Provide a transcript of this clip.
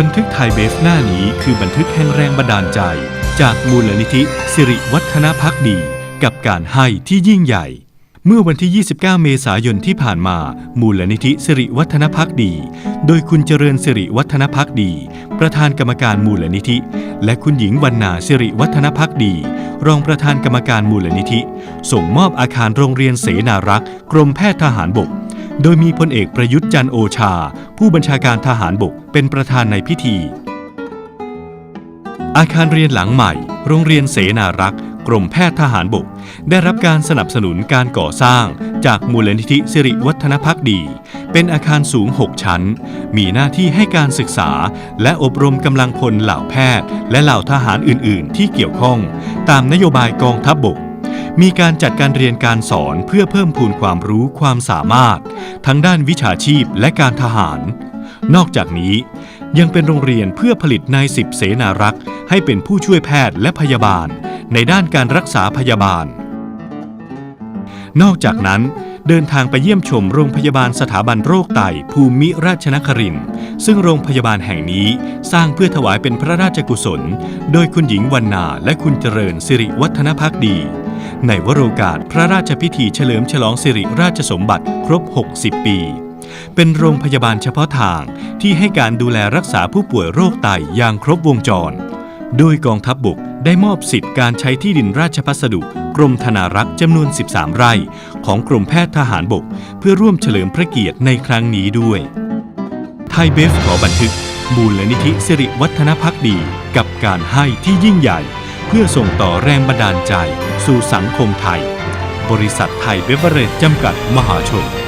บันทึกไทยเบฟหน้านี้คือบันทึกแห่งแรงบันดาลใจ จากมูลนิธิสิริวัฒนพักดี กับการให้ที่ยิ่งใหญ่ เมื่อวันที่ 29 เมษายนที่ผ่านมา มูลนิธิสิริวัฒนพักดี โดยคุณเจริญสิริวัฒนพักดี ประธานกรรมการมูลนิธิ และคุณหญิงวรรณาสิริวัฒนพักดี รองประธานกรรมการมูลนิธิ ส่งมอบอาคารโรงเรียนเสนารักษ์กรมแพทย์ทหารบก โดยมีพลเอกประยุทธ์จันโอชา ผู้บัญชาการทหารบกเป็นประธานในพิธี อาคารเรียนหลังใหม่ โรงเรียนเสนารักษ์ กรมแพทย์ทหารบก ได้รับการสนับสนุนการก่อสร้าง จากมูลนิธิสิริวัฒนพักดี เป็นอาคารสูง 6 ชั้น มีหน้าที่ให้การศึกษา และอบรมกำลังพลเหล่าแพทย์ และเหล่าทหารอื่น ๆ ที่เกี่ยวข้อง ตามนโยบายกองทัพบบก มีการจัดการเรียนการสอนเพื่อเพิ่มพูนความรู้ความสามารถ ทั้งด้านวิชาชีพและการทหาร นอกจากนี้ ยังเป็นโรงเรียนเพื่อผลิตนายสิบเสนารักษ์ ให้เป็นผู้ช่วยแพทย์และพยาบาล ในด้านการรักษาพยาบาล นอกจากนั้น เดินทางไปเยี่ยมชมโรงพยาบาลสถาบันโรคไตภูมิราชนครินทร์ซึ่งโรงพยาบาลแห่งนี้สร้างเพื่อถวายเป็นพระราชกุศล โดยคุณหญิงวรรณาและคุณเจริญสิริวัฒนพักดี ในวโรกาสพระราชพิธีเฉลิมฉลองสิริราชสมบัติครบ 60 ปี เป็นโรงพยาบาลเฉพาะทางที่ให้การดูแลรักษาผู้ป่วยโรคไตอย่างครบวงจร โดยกองทัพบบกได้มอบสิทธิ์การใช้ที่ดินราชพัสดุกรมธนารักษ์จำนวน 13 ไร่ ของกรมแพทย์ทหารบก เพื่อร่วมเฉลิมพระเกียรติในครั้งนี้ด้วย ไทยเบฟขอบันทึกมูลนิธิสิริวัฒนพักดี กับการให้ที่ยิ่งใหญ่ เพื่อส่งต่อแรงบันดาลใจสู่สังคมไทย บริษัทไทยเบเวอเรจจำกัดมหาชน